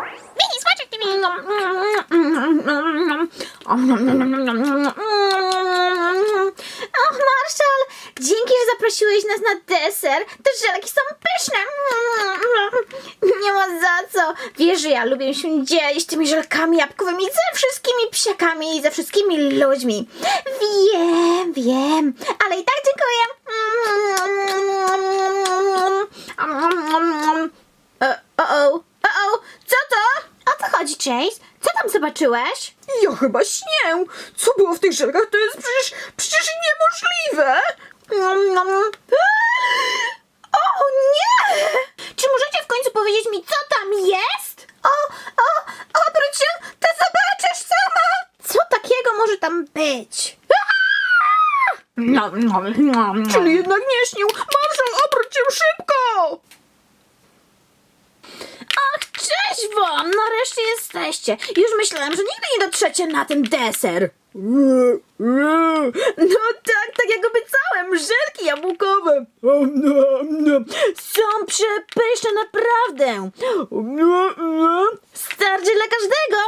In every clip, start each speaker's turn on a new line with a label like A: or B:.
A: Mini smaczek TV.
B: Och, Marszal, dzięki, że zaprosiłeś nas na deser. Te żelki są pyszne. Nie ma za co. Wiesz, że ja lubię się dzielić tymi żelkami jabłkowymi ze wszystkimi psiakami i ze wszystkimi ludźmi. Wiem, wiem, ale i tak dziękuję. E, O-o, o-o, co to? O co chodzi, Chase? Co tam zobaczyłeś?
C: Ja chyba śnię. Co było w tych żelkach, to jest przecież, przecież niemożliwe.
B: Nom, nom. O nie! Czy możecie w końcu powiedzieć mi, co tam jest? O, o, obróć się, to zobaczysz sama! Co takiego może tam być?
C: Czyli jednak nie śnił. Marszał, obróć się szybko.
B: Ach, cześć wam! Nareszcie jesteście. Już myślałem, że nigdy nie dotrzecie na ten deser. No tak, tak jak obiecałem, żelki jabłkowe. Są przepyszne, naprawdę. Starczy dla każdego.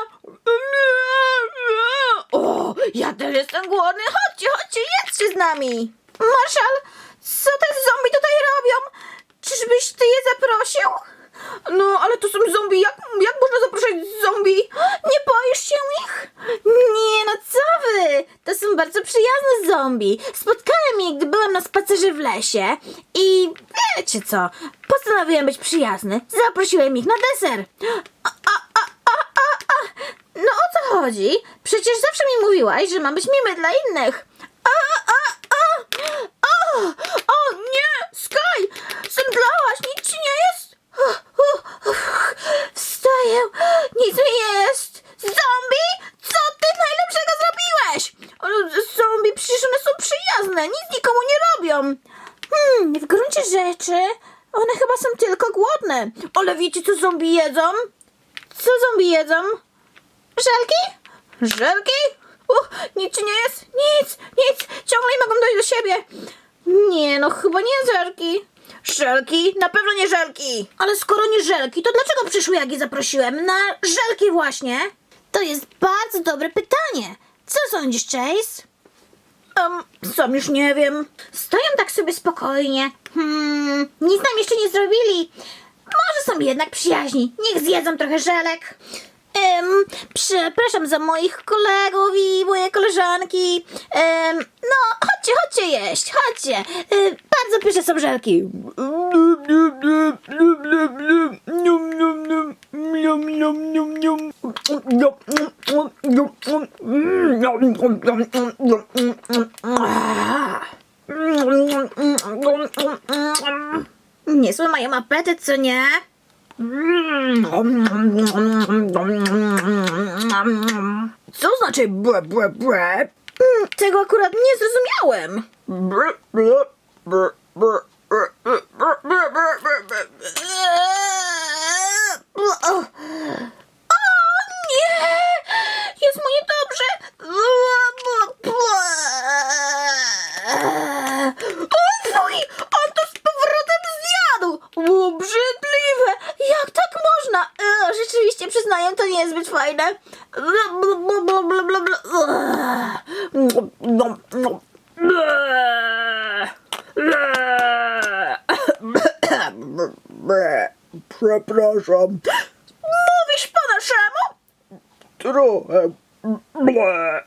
B: O, ja też jestem głodny. Chodźcie, chodźcie, jedzcie z nami. Marszal, co te zombie tutaj robią? Czyżbyś ty je zaprosił? No, ale to są zombie. Jak, jak można zapraszać zombie? Nie boisz się ich? Nie, no co wy? To są bardzo przyjazne zombie. Spotkałem je, gdy byłem na spacerze w lesie. I wiecie co? Postanowiłem być przyjazny. Zaprosiłem ich na deser. A, a, a, a, a, a. No o co chodzi? Przecież zawsze mi mówiłaś, że mam być miły dla innych. A, a, a. O, o nie! Sky! Zemdlałaś! Nic ci nie jest? Wstaję! Nic mi nie jest! Zombie! Co ty najlepszego zrobiłeś? Zombie, przecież one są przyjazne, nic nikomu nie robią. Hmm, w gruncie rzeczy one chyba są tylko głodne. Ale wiecie co zombie jedzą? Co zombie jedzą? Żelki? Żelki? Uch, nic nie jest? Nic, nic, ciągle nie mogą dojść do siebie. Nie, no chyba nie żelki. Żelki? Na pewno nie żelki. Ale skoro nie żelki, to dlaczego przyszły, jak je zaprosiłem? Na żelki właśnie. To jest bardzo dobre pytanie. Co sądzisz, Chase? Um, sam już nie wiem. Stoją tak sobie spokojnie. Hmm, nic nam jeszcze nie zrobili. Może są jednak przyjaźni. Niech zjedzą trochę żelek. Em, przepraszam za moich kolegów i moje koleżanki. Em, no, chodźcie, chodźcie jeść, chodźcie. Y, pyszne są żelki. Niezły mają apetyt, co nie? Co znaczy bre, bre, bre? Mm, Tego akurat nie zrozumiałem. O nie! Jest Obrzydliwe! Jak tak można? E, Rzeczywiście, przyznaję, to nie jest zbyt fajne.
C: Przepraszam.
B: Mówisz po naszemu?
C: Trochę. Ble.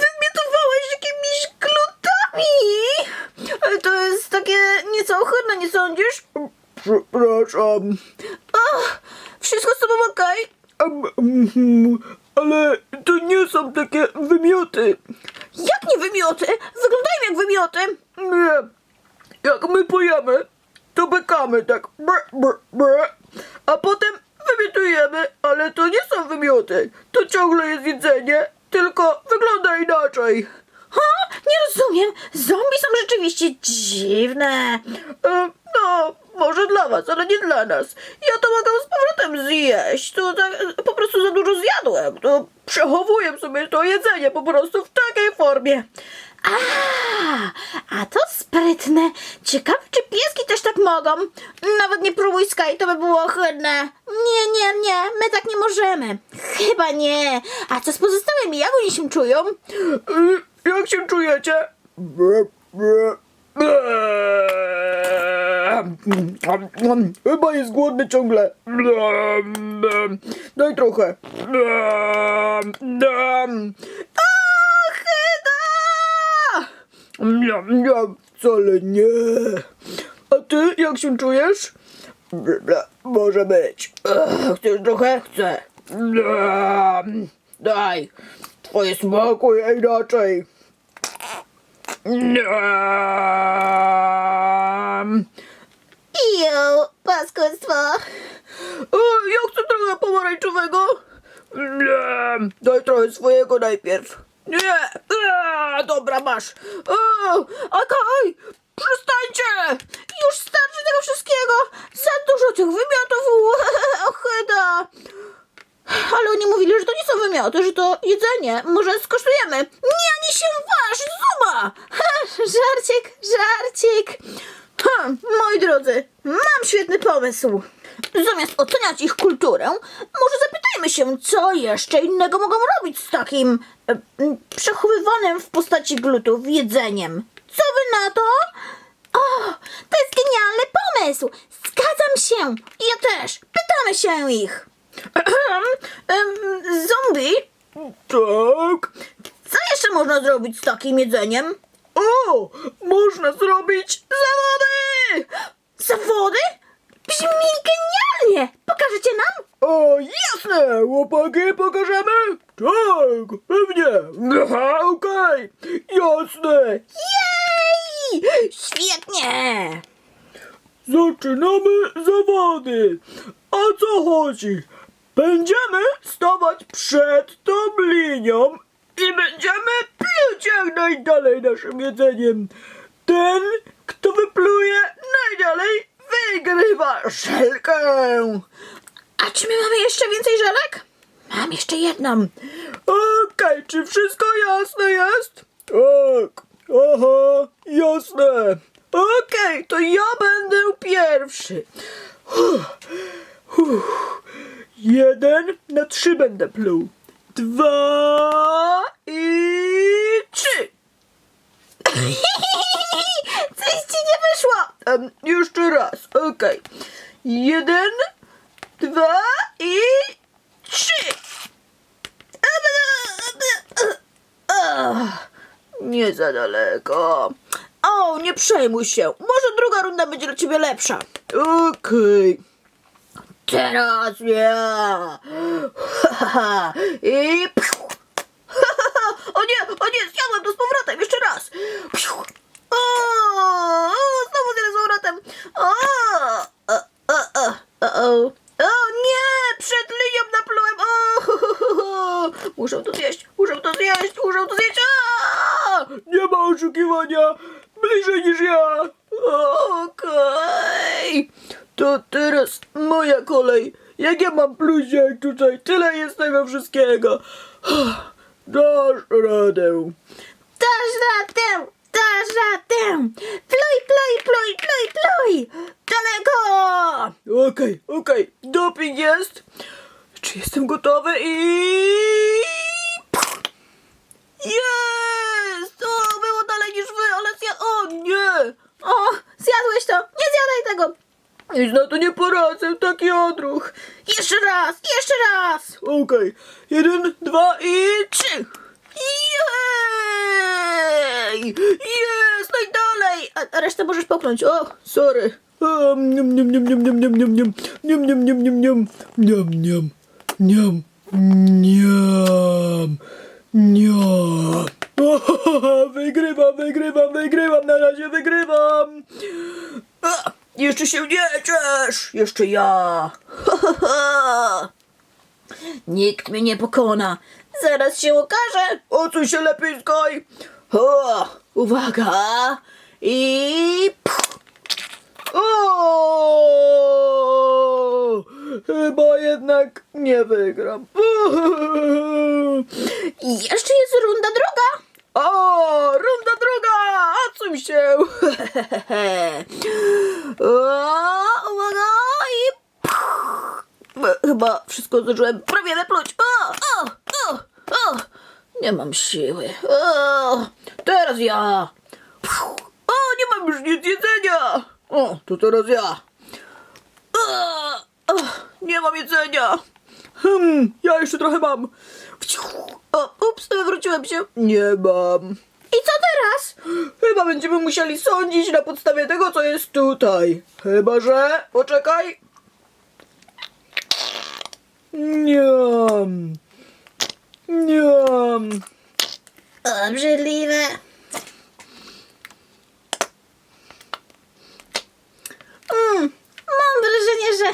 B: Wymiotowałeś jakimiś glutami! To jest takie nieco ohydne, nie sądzisz?
C: Przepraszam.
B: Ach, wszystko z tobą okej?
C: Em, mm, Ale to nie są takie wymioty.
B: Jak nie wymioty? Wyglądają jak wymioty.
C: Nie. Jak my pojemy, to tak. Bre, bre, bre. A potem wymiotujemy, ale to nie są wymioty. To ciągle jest jedzenie, tylko wygląda inaczej.
B: Ha? Nie rozumiem. Zombie są rzeczywiście dziwne.
C: E, no, może dla was, ale nie dla nas. Ja to mogę z powrotem zjeść. To tak, po prostu za dużo zjadłem. To przechowuję sobie to jedzenie po prostu w takiej formie.
B: A, a to sprytne. Ciekawe, czy pieski też tak mogą. Nawet nie próbuj Sky, to by było ohydne. Nie, nie, nie, my tak nie możemy. Chyba nie. A co z pozostałymi? Jak oni się czują?
C: Y, Jak się czujecie? Chyba jest głodny ciągle. Daj trochę.
B: Ochyda!
C: Wcale nie. A ty jak się czujesz? Może być. Chcesz trochę? Chcę. Daj. Twoje smakuje inaczej.
B: Iu, paskudstwo.
C: O, ja chcę trochę pomarańczowego. Nie, daj trochę swojego najpierw. Nie, eee, dobra, masz. O, okej, przestańcie.
B: Już starczy tego wszystkiego. Za dużo tych wymiotów. Ochyda. Ale oni mówili, że to nie są wymioty, że to jedzenie. Może skosztujemy? Nie, nie się waż, zuma! Żarcik, żarcik. Ha, moi drodzy, mam świetny pomysł. Zamiast oceniać ich kulturę, może zapytajmy się, co jeszcze innego mogą robić z takim przechowywanym w postaci glutów jedzeniem. Co wy na to? O, to jest genialny pomysł! Zgadzam się! Ja też! Pytamy się ich! Zombie,
C: Tak.
B: co jeszcze można zrobić z takim jedzeniem?
C: O, można zrobić zawody.
B: Zawody? Brzmi genialnie! Pokażecie nam?
C: O, jasne, chłopaki, pokażemy? Tak, pewnie. Aha, okej, jasne.
B: Jej! Świetnie!
C: Zaczynamy zawody. O co chodzi? Będziemy stawać przed tą linią i będziemy pluć jak najdalej naszym jedzeniem. Ten, kto wypluje najdalej, wygrywa szelkę.
B: A czy my mamy jeszcze więcej żelek? Mam jeszcze jedną.
C: Okej, czy wszystko jasne jest? Tak. Aha, jasne. Okej, to ja będę pierwszy. Uff, uff. Jeden na trzy będę pluł. Dwa i trzy.
B: Coś ci nie wyszło!
C: Em, jeszcze raz, okej. Jeden, dwa i trzy. Ach, nie za daleko.
B: O, nie się. Może druga runda będzie dla ciebie lepsza.
C: Okej.
B: Teraz ja.
C: I... O nie, o nie, zjadłem to z powrotem, jeszcze raz.
B: O, o, znowu tyle z powrotem. O, o, o, o, o, o. O nie, przed linią naplułem. O, muszę to zjeść, muszę to zjeść, muszę to zjeść. A!
C: Nie ma oszukiwania, bliżej niż ja.
B: Okej.
C: To teraz moja kolej. Jak ja mam pluziak tutaj, tyle jest tego wszystkiego. Dasz radę.
B: Dasz radę, dasz radę. Pluj, pluj, pluj, pluj, pluj. Daleko.
C: Okej, okej, doping jest. Czy jestem gotowy i...
B: Jest! O, było dalej niż wy, ale zjadł... O, nie! O, zjadłeś to! Nie zjadaj tego!
C: Nic na to nie poradzę, taki odruch.
B: Jeszcze raz, jeszcze raz!
C: Okej, jeden, dwa i trzy.
B: Jej! Jest! No i dalej! A, a resztę możesz popchnąć. O,
C: Sorry. Um, niam, niam, niam, niam, niam, niam, niam, niam, niam, niam, niam, niam, niam, niam, niam, Wygrywam, wygrywam, wygrywam, na razie wygrywam. A, jeszcze się nie ciesz, jeszcze ja.
B: nikt mnie nie pokona. Zaraz się okaże.
C: Odsuń się lepiej, Sky.
B: Uwaga! I...
C: O! Chyba jednak nie wygram.
B: Jeszcze jest runda druga.
C: O, runda druga! Odsuń się! o, uwaga i... Chyba wszystko zdążyłem prawie wypluć. O, o, o, o. Nie mam siły. O, teraz ja. O, nie mam już nic jedzenia. O, to teraz ja. O, o, nie mam jedzenia. Hmm, ja jeszcze trochę mam. O, ups, wywróciłem się. Nie mam.
B: I co teraz?
C: Chyba będziemy musieli sądzić na podstawie tego, co jest tutaj. Chyba, że... Poczekaj. Niam. Niam.
B: Obrzydliwe. Mm, mam wrażenie, że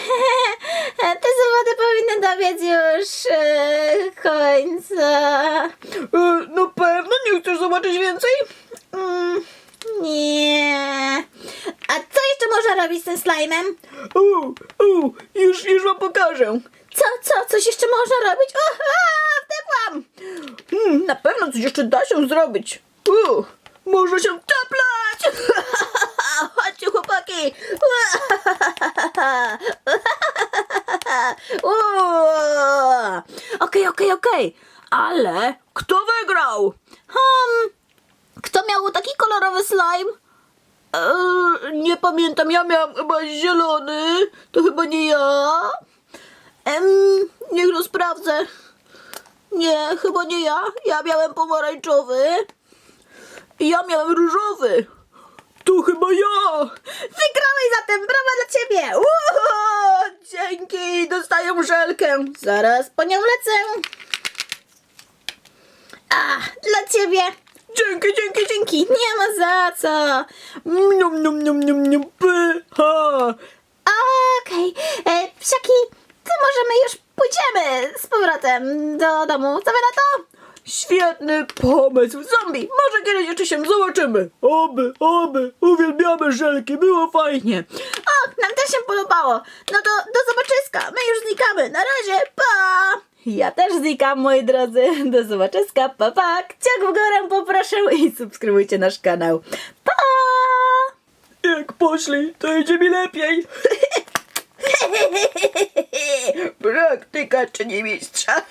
B: te zawody powinny dobiec już e, końca.
C: E, no pewno nie chcesz zobaczyć więcej?
B: Mm, nie. A co jeszcze można robić z tym slajmem?
C: U, u, już, już wam pokażę.
B: Co, co, coś jeszcze można robić? O, a, wtepłam!
C: Hmm, na pewno coś jeszcze da się zrobić. U, może się taplać.
B: Chodźcie chłopaki! Uuu. Okej, okej, okej. Ale
C: Kto wygrał?
B: hmm, kto miał taki kolorowy slime?
C: Eee, nie pamiętam, ja miałam chyba zielony. To chyba nie ja.
B: Em,
C: Niech no sprawdzę. Nie, chyba nie ja. Ja miałem pomarańczowy. Ja miałem różowy. To chyba ja.
B: wygrałeś zatem, brawa dla ciebie!
C: Dzięki, dostaję żelkę.
B: Zaraz po nią lecę. A, dla ciebie.
C: Dzięki, dzięki, dzięki.
B: Nie ma za co.
C: Nium, nium, nium, nium, nium, pycha.
B: Okej, okay. psiaki, to możemy już pójdziemy z powrotem do domu. Co wy na to?
C: Świetny pomysł. Zombie, może kiedyś jeszcze się zobaczymy. Oby, oby, uwielbiamy żelki, było fajnie.
B: O, nam też się podobało. No to do zobaczyska. My już znikamy. Na razie, pa! Ja też znikam, moi drodzy. Do zobaczyska, pa, pa. Kciuk w górę poproszę i subskrybujcie nasz kanał. Pa!
C: Jak poszli, to idzie mi lepiej. Praktyka czyni mistrza.